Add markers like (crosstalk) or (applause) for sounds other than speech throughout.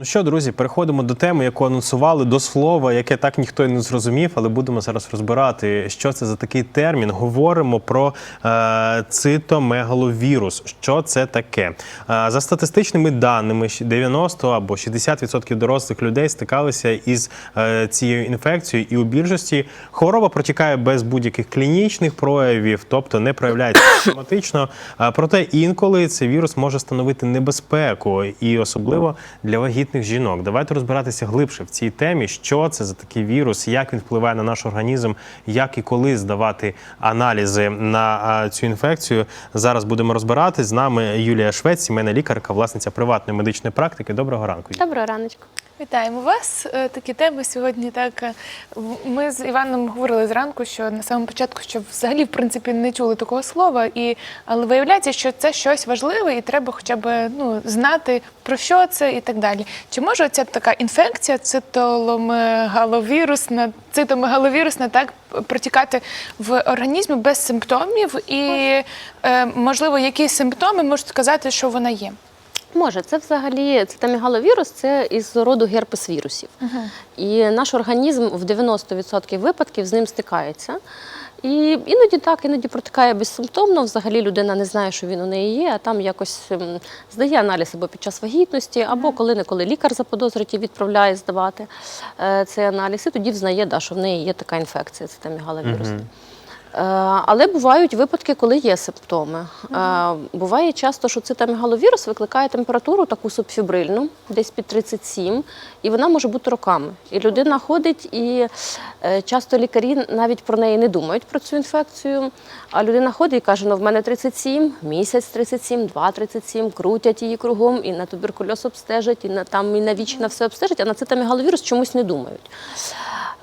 Ну що, друзі, переходимо до теми, яку анонсували до слова, яке так ніхто і не зрозумів, але будемо зараз розбирати, що це за такий термін. Говоримо про е, цитомегаловірус. Що це таке? Е, за статистичними даними, щ- 90 або 60% дорослих людей стикалися із е, цією інфекцією, і у більшості хвороба протікає без будь-яких клінічних проявів, тобто не проявляється (coughs) симптоматично. Е, Проте інколи цей вірус може становити небезпеку, і особливо для вагітних жінок. Давайте розбиратися глибше в цій темі, що це за такий вірус, як він впливає на наш організм, як і коли здавати аналізи на цю інфекцію. Зараз будемо розбиратись. З нами Юлія Швець, сімейна лікарка, власниця приватної медичної практики. Доброго ранку. Доброго раночку. Вітаємо вас. Е, Такі теми сьогодні. Так е, ми з Іваном говорили зранку, що на самому початку, що взагалі в принципі не чули такого слова, і але виявляється, що це щось важливе, і треба хоча б ну знати про що це і так далі. Чи може ця така інфекція, цитомегаловірусна, цитомегаловірусна, так протікати в організмі без симптомів, і е, можливо, які симптоми можуть сказати, що вона є? Може, це взагалі цитомегаловірус, це із роду герпес вірусів. І наш організм в 90% випадків з ним стикається. І іноді так, іноді протикає безсимптомно. Взагалі людина не знає, що він у неї є, а там якось ем, здає аналіз або під час вагітності, або коли-неколи лікар заподозрить і відправляє здавати е, цей аналіз, і тоді взнає, да, що в неї є така інфекція, цитомегаловірус. Е, Але бувають випадки, коли є симптоми. Е, Буває часто, що цитомегаловірус викликає температуру таку субфібрильну, десь під 37, і вона може бути роками. І людина ходить, і е, часто лікарі навіть про неї не думають про цю інфекцію. А людина ходить і каже: ну в мене 37, місяць 37, два 37, крутять її кругом, і на туберкульоз обстежать, і на там і на ВІЧ, все обстежать, а на цитомегаловірус чомусь не думають.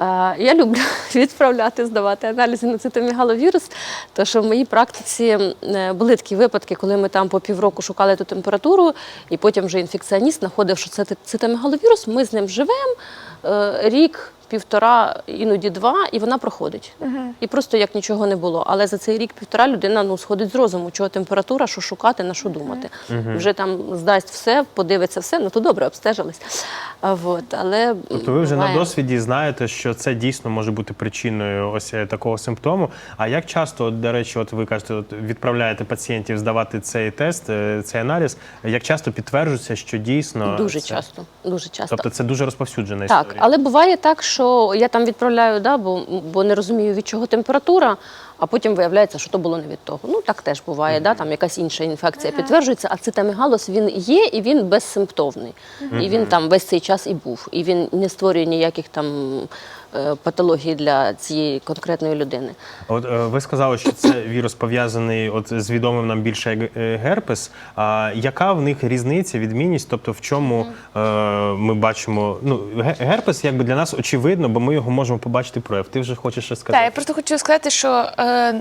Е, Я люблю (laughs) відправляти, здавати аналізи на цитомегаловірус, то що в моїй практиці е, були такі випадки, коли ми там по півроку шукали ту температуру, і потім вже інфекціоніст знаходив, що це цитомегаловірус, ми з ним живемо е, рік, півтора, іноді два, і вона проходить. І просто як нічого не було. Але за цей рік-півтора людина ну, сходить з розуму, чого температура, що шукати, на що думати. Вже там здасть все, подивиться все, ну то добре, обстежились. А, Вот, але Тобто ви вже буває. на досвіді знаєте, що це дійсно може бути причиною ось е, такого симптому. А як часто, от, до речі, от ви кажете, от відправляєте пацієнтів здавати цей тест, е, цей аналіз, як часто підтверджується, що дійсно Дуже це- часто. Дуже часто. Тобто це дуже розповсюджена так, але буває так, що я там відправляю, да, бо, бо не розумію, від чого температура, а потім виявляється, що то було не від того. Ну так теж буває, да, там якась інша інфекція підтверджується, а цитамігалос він є і він безсимптомний. І він там весь цей час і був. І він не створює ніяких там е, патологій для цієї конкретної людини. От е, ви сказали, що це вірус пов'язаний от з відомим нам більше як е, герпес. А яка в них різниця, відмінність? Тобто, в чому е, ми бачимо? Ну герпес, якби для нас очевидно, бо ми його можемо побачити прояв. Ти вже хочеш щось сказати? Так, я просто хочу сказати, що е,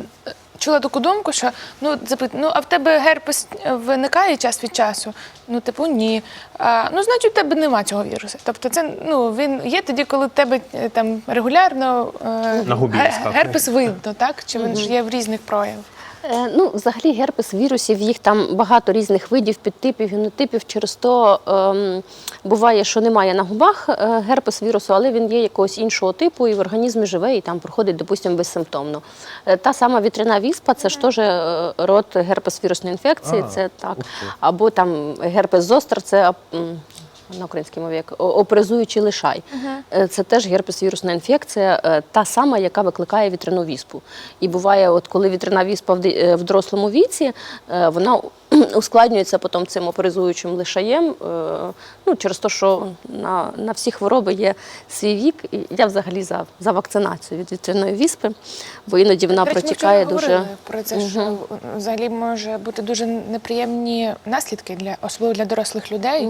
чула таку думку, що ну запит, ну а в тебе герпес виникає час від часу? Ну, типу, ні. А, ну, значить, у тебе нема цього вірусу. Тобто, це ну він є тоді, коли в тебе е, там регулярно е, На губі герпес видно, так? Чи він ж є в різних проявах? Е, Ну, взагалі, герпес вірусів, їх там багато різних видів, підтипів, генотипів. Через то ем, буває, що немає на губах е, герпес вірусу, але він є якогось іншого типу і в організмі живе, і там проходить, допустимо, безсимптомно. Е, Та сама вітряна віспа це ж теж род герпес вірусної інфекції. А, це так. ух. Або там герпес зостер, це. На українській мові як опризуючий лишай. Е, Це теж герпес-вірусна інфекція, е, та сама, яка викликає вітряну віспу. І буває, от коли вітряна віспа в е, дорослому віці, вона (clears throat) ускладнюється потім цим опризуючим лишаєм. Ну, через те, що на, на всі хвороби є свій вік. І я взагалі за, за вакцинацію від вітряної віспи, бо іноді вона речі, протікає вчора дуже. про це, що взагалі може бути дуже неприємні наслідки для особливо для дорослих людей.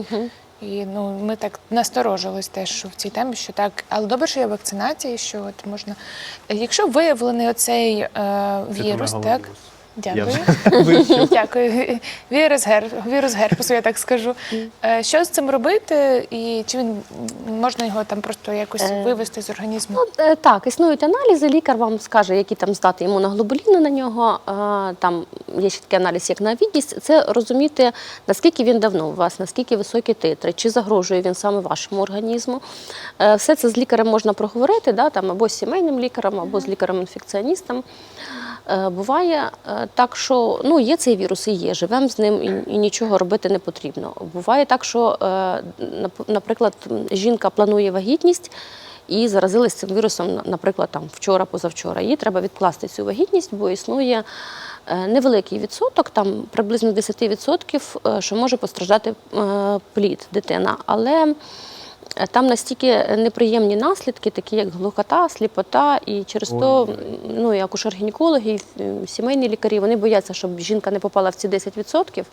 І ну ми так насторожились теж що в цій темі, що так, але добре, що є вакцинація, що от можна, якщо виявлений оцей е, вірус, так. Дякую. Я. (laughs) Дякую. Вірус, гер... вірус герпесу, я так скажу. Е, Що з цим робити, і чи він можна його там просто якось Е, вивести з організму? Ну, е, так, існують аналізи. Лікар вам скаже, які там здати імуноглобуліни на нього. Е, Там є ще такий аналіз, як на відність. Це розуміти, наскільки він давно у вас, наскільки високі титри, чи загрожує він саме вашому організму. Е, Все це з лікарем можна проговорити, да, там, або з сімейним лікарем, або з лікарем-інфекціоністом. Е, Буває е, так, що ну, є цей вірус і є, живемо з ним і, і нічого робити не потрібно. Буває так, що, е, нап- наприклад, жінка планує вагітність і заразилась цим вірусом, наприклад, там вчора, позавчора. Їй треба відкласти цю вагітність, бо існує невеликий відсоток, там приблизно 10%, е, що може постраждати плід дитина. Але там настільки неприємні наслідки, такі як глухота, сліпота, і через то Ой-ой. ну, і акушер-гінекологи, і е, сімейні лікарі, вони бояться, щоб жінка не попала в ці 10%.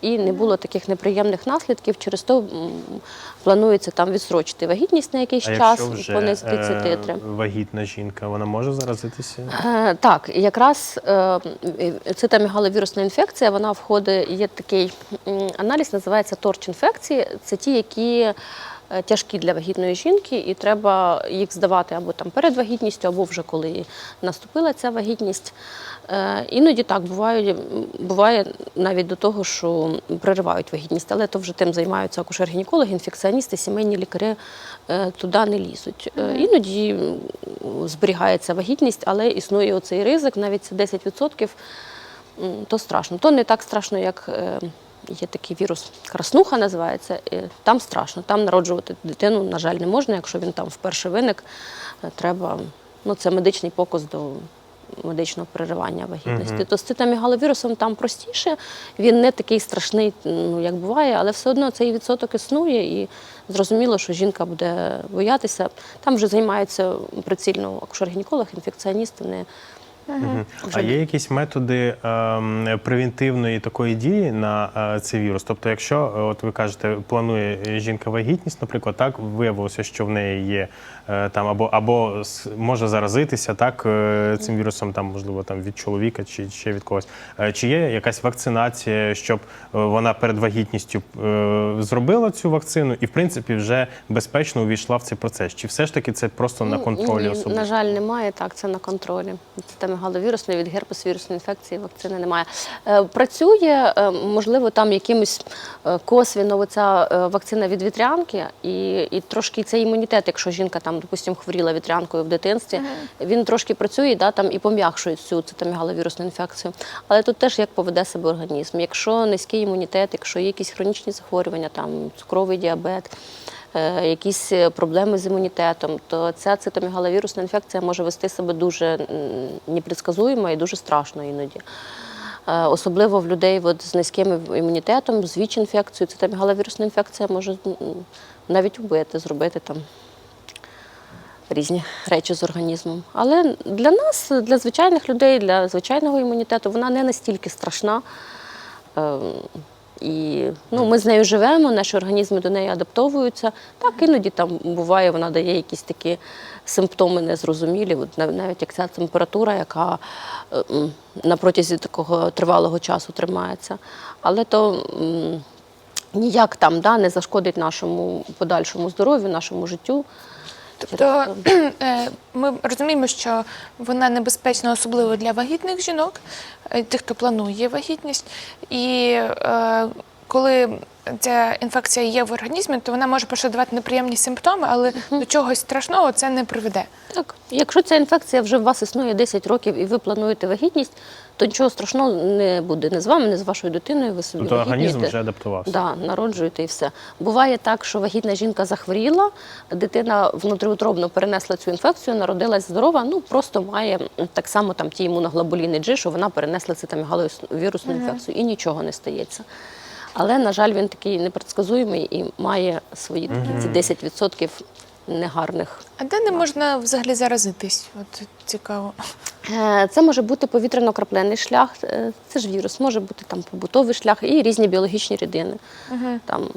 І не було таких неприємних наслідків. Через то планується там відсрочити вагітність на якийсь А час, якщо вже понизити ці е, титри. вагітна жінка, вона може заразитися? Е, Так, якраз е, цитомегаловірусна інфекція, вона входить, є такий аналіз, називається торч-інфекції. Це ті, які е, тяжкі для вагітної жінки, і треба їх здавати або там перед вагітністю, або вже коли наступила ця вагітність. Е, Іноді так буває, буває навіть до того, що переривають вагітність, але то вже тим займаються акушер-гінекологи, інфекціоністи, сімейні лікарі е, туди не лізуть. Е, Іноді зберігається вагітність, але існує оцей ризик, навіть це 10%, то страшно. То не так страшно, як е, є такий вірус краснуха називається. е, Там страшно. Там народжувати дитину, на жаль, не можна. Якщо він там вперше виник, е, треба. Ну, це медичний покус до медичного переривання вагітності. Мгм. То з цитомегаловірусом там простіше, він не такий страшний, ну як буває, але все одно цей відсоток існує, і зрозуміло, що жінка буде боятися. Там вже займаються прицільно акушер-гінеколог, інфекціоніст, вони Вже А є якісь методи ем, превентивної такої дії на е, цей вірус? Тобто, якщо е, от ви кажете, планує е, жінка вагітність, наприклад, так виявилося, що в неї є е, там або або може заразитися так е, цим вірусом, там можливо там від чоловіка чи ще від когось. Е, Чи є якась вакцинація, щоб е, вона перед вагітністю е, зробила цю вакцину і в принципі вже безпечно увійшла в цей процес? Чи все ж таки це просто на контролі особисто? На жаль, немає. Так, це на контролі. Це галовірусної від герпес-вірусної інфекції вакцини немає. Е, Працює, е, можливо, там якимось е, косвіно оця е, вакцина від вітрянки, і, і трошки цей імунітет, якщо жінка там, допустимо, хворіла вітрянкою в дитинстві, він трошки працює да, там, і пом'якшує цю цитомегаловірусну інфекцію. Але тут теж як поведе себе організм. Якщо низький імунітет, якщо є якісь хронічні захворювання, там цукровий діабет якісь е, проблеми з імунітетом, то ця цитомегаловірусна інфекція може вести себе дуже непредсказуємо і дуже страшно іноді. Е, Особливо в людей от, з низьким імунітетом, з ВІЧ-інфекцією, цитомегаловірусна інфекція може навіть вбити, зробити там різні речі з організмом. Але для нас, для звичайних людей, для звичайного імунітету, вона не настільки страшна. І ну, ми з нею живемо, наші організми до неї адаптовуються. Так, іноді там буває, вона дає якісь такі симптоми незрозумілі, навіть як ця температура, яка е, на протязі такого тривалого часу тримається. Але то ніяк там да, не зашкодить нашому подальшому здоров'ю, нашому життю. Тобто (clears throat) е, ми розуміємо, що вона небезпечна, особливо для вагітних жінок, е, тих, хто планує вагітність. І е, коли ця інфекція є в організмі, то вона може просто неприємні симптоми, але до чогось страшного це не приведе. Так, якщо ця інфекція вже у вас існує 10 років і ви плануєте вагітність, то нічого страшного не буде не з вами, не з вашою дитиною. Ви собі Тобто організм вже адаптувався. Да, народжуєте і все. Буває так, що вагітна жінка захворіла, дитина внутріутробно перенесла цю інфекцію, народилась здорова, ну просто має так само там ті імуноглобуліни G, що вона перенесла цитомегаловірусну інфекцію і нічого не стається. Але, на жаль, він такий непредсказуємий і має свої такі ці 10% негарних А де не можна взагалі заразитись? От цікаво. Е, Це може бути повітряно-краплений шлях, е, це ж вірус, може бути там побутовий шлях і різні біологічні рідини. Там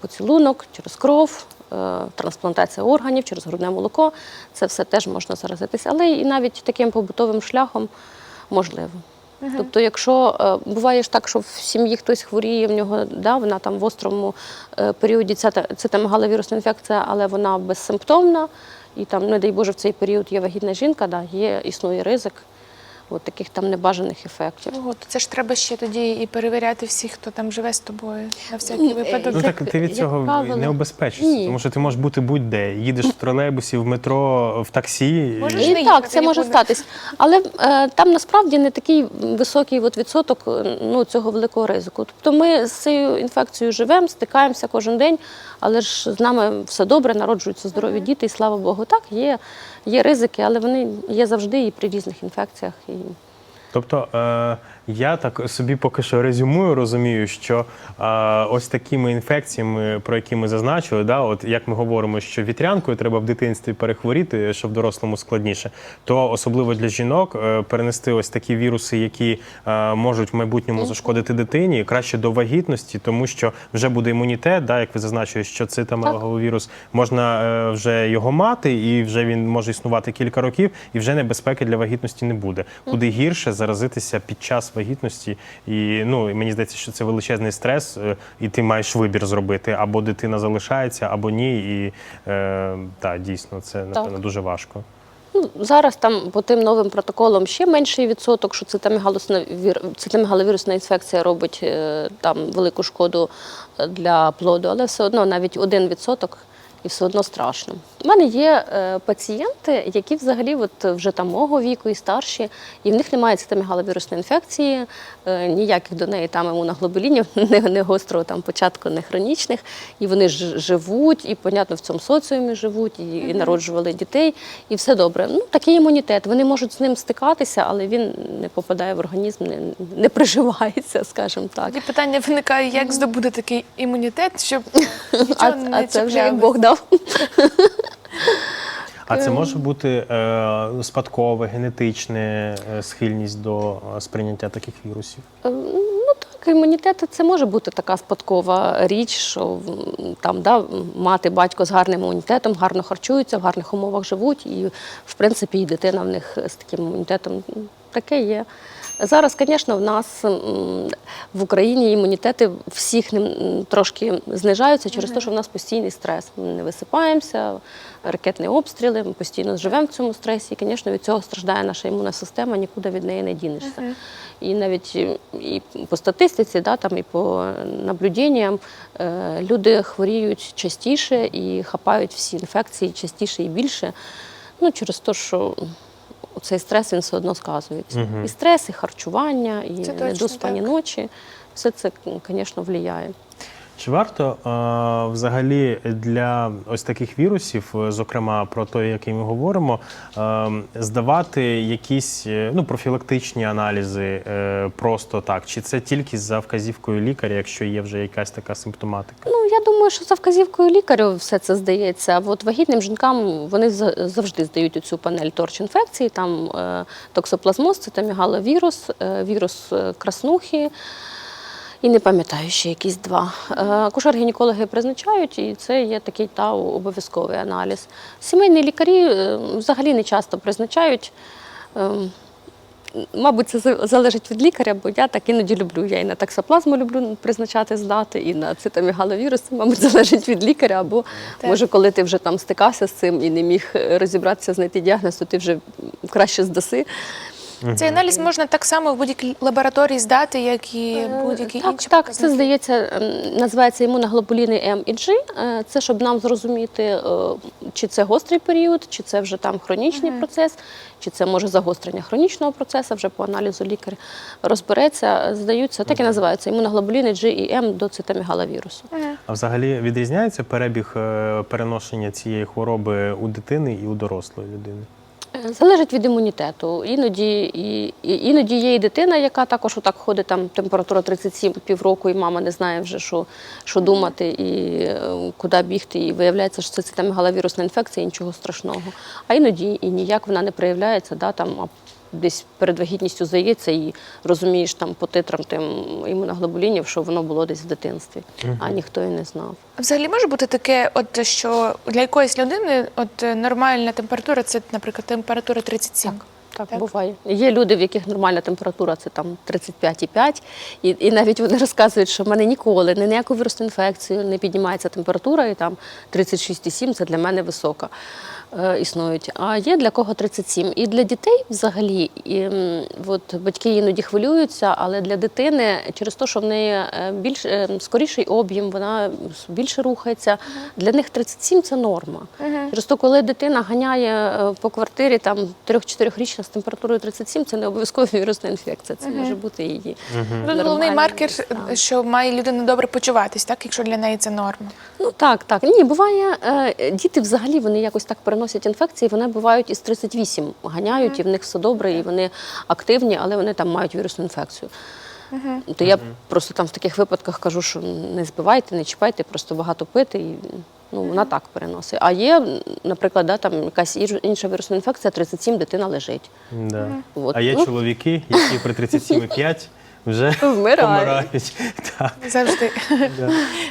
поцілунок через кров, е, трансплантація органів через грудне молоко. Це все теж можна заразитися. Але і навіть таким побутовим шляхом можливо. Тобто, якщо е, буває ж так, що в сім'ї хтось хворіє, в нього да, вона там в острому періоді періоді ця та- галовірусна інфекція, але вона безсимптомна, і там, не дай Боже, в цей період є вагітна жінка, да, є, існує ризик от таких там небажаних ефектів. Ого, то це ж треба ще тоді і перевіряти всіх, хто там живе з тобою на всякий Ну, випадок. Ну так ти від цього правило, не обезпечишся, ні. тому що ти можеш бути будь-де. Їдеш в тролейбусі, в метро, в таксі. Можеш і- не їхати так, це може статись. Але е, там насправді не такий високий от відсоток е, ну, цього великого ризику. Тобто ми з цією інфекцією живемо, стикаємося кожен день, але ж з нами все добре, народжуються здорові діти, і слава Богу. Так, є, є ризики, але вони є завжди і при різних інфекціях. І... see. Тобто е, я так собі поки що резюмую, розумію, що е, ось такими інфекціями, про які ми зазначили, да, от як ми говоримо, що вітрянкою треба в дитинстві перехворіти, що в дорослому складніше, то особливо для жінок е, перенести ось такі віруси, які е, можуть в майбутньому зашкодити дитині, краще до вагітності, тому що вже буде імунітет, да, як ви зазначили, що цитомегаловірус можна е, вже його мати, і вже він може існувати кілька років, і вже небезпеки для вагітності не буде. Куди гірше заразитися під час вагітності, і ну і мені здається, що це величезний стрес, е, і ти маєш вибір зробити або дитина залишається, або ні. І е, та дійсно це напевно дуже важко. Ну, зараз там по тим новим протоколам ще менший відсоток, що цитомегаловірусна інфекція робить е, там велику шкоду е, для плоду, але все одно навіть один відсоток і все одно страшно. У мене є е, пацієнти, які взагалі от вже там мого віку і старші, і в них немає цитомегаловірусної інфекції, е, ніяких до неї там імуноглобулінів, (laughs) не, не гострого там початку, не хронічних. І вони ж живуть, і, понятно, в цьому соціумі живуть, і, і народжували дітей, і все добре. Ну, такий імунітет. Вони можуть з ним стикатися, але він не попадає в організм, не, не приживається, скажімо так. Тоді питання виникає, як здобути такий імунітет, щоб (laughs) нічого А, не а це вже як? Бог дав. А це може бути е, спадкове, генетичне е, схильність до е, сприйняття таких вірусів? Е, Ну так, імунітет це може бути така спадкова річ, що там да, мати батько з гарним імунітетом, гарно харчуються, в гарних умовах живуть, і в принципі і дитина в них з таким імунітетом таке є. Зараз, звісно, в нас в Україні імунітети всіх трошки знижаються через те, що в нас постійний стрес. Ми не висипаємося, ракетні обстріли, ми постійно живемо в цьому стресі. І, звісно, від цього страждає наша імунна система, нікуди від неї не дінешся. І навіть і по статистиці, да, там, і по наблюденням, е, люди хворіють частіше і хапають всі інфекції частіше і більше. Ну, через те, що цей стрес він все одно сказується. І стрес, і харчування, і Це недоспані ночі. Все це, звісно, впливає. Чи варто е, взагалі для ось таких вірусів, е, зокрема про той, який ми говоримо, е, здавати якісь ну, профілактичні аналізи е, просто так? Чи це тільки за вказівкою лікаря, якщо є вже якась така симптоматика? Ну, я думаю, що за вказівкою лікаря все це здається. А От вагітним жінкам вони за- завжди здають цю панель торч інфекції, там токсоплазмоз, цитомегаловірус, е, вірус краснухи. І не пам'ятаю ще якісь два. Е, Акушер-гінекологи призначають, і це є такий та обов'язковий аналіз. Сімейні лікарі е, взагалі не часто призначають. Ем, Мабуть, це залежить від лікаря, бо я так іноді люблю. Я і на таксоплазму люблю призначати здати, і на цитомегаловірус. Це, мабуть, (laughs) залежить від лікаря. Або Так. може, коли ти вже там стикався з цим і не міг е, розібратися, знайти діагноз, то ти вже краще здаси. Цей аналіз можна так само в будь-якій лабораторії здати, як і будь-які Е, так, інші так, це здається, ем, називається імуноглобуліни М і G. Е, Це щоб нам зрозуміти, е, чи це гострий період, чи це вже там хронічний процес, чи це може загострення хронічного процесу. Вже по аналізу лікар розбереться. Здаються, так і називаються імуноглобуліни G і М до цитомегаловірусу. А взагалі відрізняється перебіг переношення цієї хвороби у дитини і у дорослої людини? Залежить від імунітету. Іноді і, і іноді є і дитина, яка також отак ходить, там температура 37 півроку, і мама не знає вже, що, що думати і е, куди бігти. І виявляється, що це там галавірусна інфекція, нічого страшного. А іноді і ніяк вона не проявляється, да, там, а десь перед вагітністю здається, і розумієш там по титрам тим імуноглобулінів, що воно було десь в дитинстві, а ніхто і не знав. Взагалі може бути таке, от що для якоїсь людини от нормальна температура це, наприклад, температура 37. Так, Так. буває. Є люди, в яких нормальна температура це там 35,5, і, і навіть вони розказують, що в мене ніколи ні ніяку вірусну інфекцію не піднімається температура, і там 36,7 це для мене висока. Е, існують. А є для кого 37. І для дітей взагалі, і, от, батьки іноді хвилюються, але для дитини через те, що в неї е, більш е, скоріший об'єм, вона більше рухається. Для них 37 це норма. Через то, коли дитина ганяє по квартирі там 3-4-річна з температурою 37, це не обов'язково вірусна інфекція. Це може бути її. Тут головний маркер, стан. що має людина добре почуватись, так, якщо для неї це норма. Ну так, так. Ні, буває, діти взагалі вони якось так переносять інфекції, вони бувають із 38 ганяють, і в них все добре, і вони активні, але вони там мають вірусну інфекцію. То я просто там в таких випадках кажу, що не збивайте, не чіпайте, просто багато пити. І, ну, вона так переносить. А є, наприклад, да, там якась інша- інша вірусна інфекція, 37 дитина лежить. Да. От. А є Ну. чоловіки, які при 37,5 вже помирають. (laughs) Так. Завжди.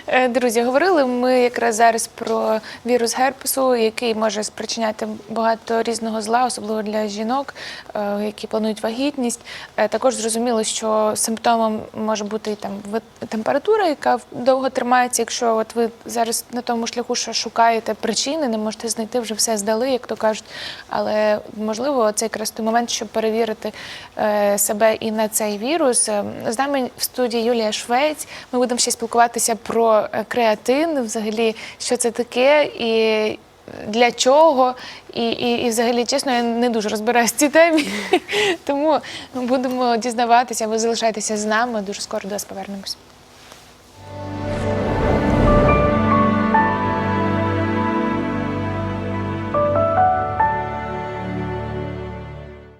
Е, Друзі, говорили ми якраз зараз про вірус герпесу, який може спричиняти багато різного зла, особливо для жінок, е, які планують вагітність. Е, Також зрозуміло, що симптомом може бути і там ви- температура, яка довго тримається. Якщо от ви зараз на тому шляху, що шукаєте причини, не можете знайти, вже все здали, як то кажуть. Але можливо, це якраз той момент, щоб перевірити е, себе і на цей вірус. Е, З нами в студії Юлія Швець. Ми будемо ще спілкуватися про е, креатин, взагалі, що це таке і. Для чого? І, і, і взагалі, чесно, я не дуже розбираюся в цій темі. (laughs) Тому будемо дізнаватися, ви залишайтеся з нами. Дуже скоро до вас повернемось.